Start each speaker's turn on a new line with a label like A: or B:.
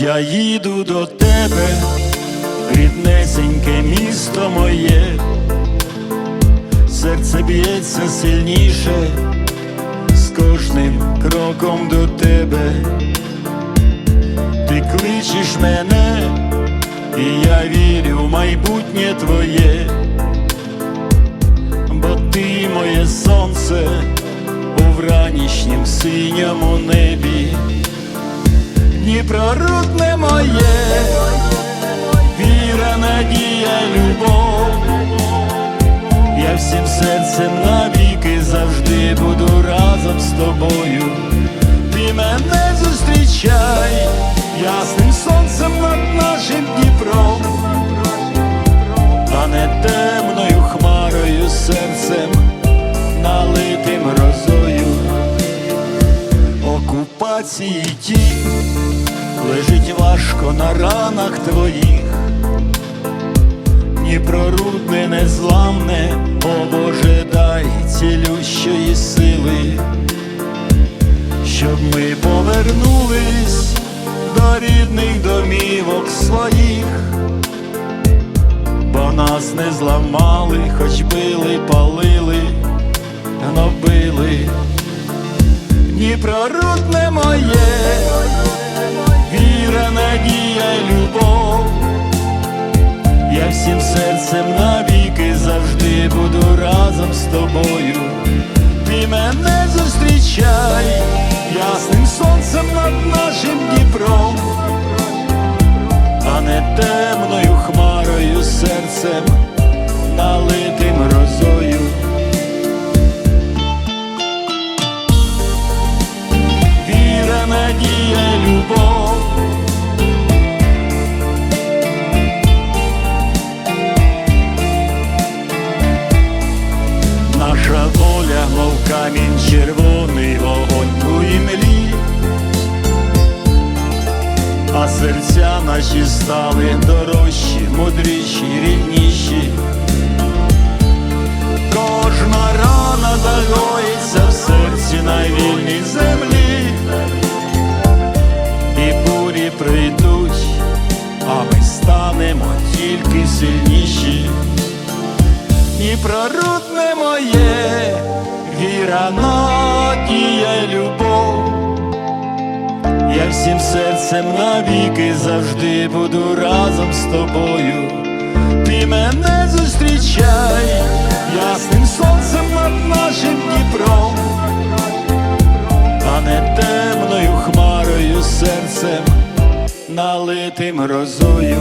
A: Я їду до тебе, ріднесеньке місто моє, серце б'ється сильніше з кожним кроком до тебе. Ти кличеш мене, і я вірю в майбутнє твоє, бо ти моє сонце у вранішнім синьому небі. Дніпро рудне моє, віра, надія, любов. Я всім серцем навіки завжди буду разом з тобою. Ти мене зустрічай ясним сонцем над нашим Дніпром, а не темною хмарою серцем, налитим розою. Окупації ті лежить важко на ранах твоїх. Дніпро рудне незламне, о Боже, дай цілющої сили, щоб ми повернулись до рідних домівок своїх, бо нас не зламали, хоч били, палили, гнобили. Дніпро рудне моє, всім серцем навіки завжди буду разом з тобою. Ти мене зустрічай ясним сонцем над нашим Дніпром, а не темною хмарою серцем, налитим розою. Віра, надія, любов. Камінь червоний вогонь у імлі, а серця наші стали дорожчі, мудріші, рідніші. Кожна рана загоїться в серці на вільній землі, і бурі прийдуть, а ми станемо тільки сильніші. І прорудне моє, віра, надія, любов. Я всім серцем навіки завжди буду разом з тобою. Ти мене зустрічай ясним сонцем над нашим Дніпром, а не темною хмарою серцем, налитим розою.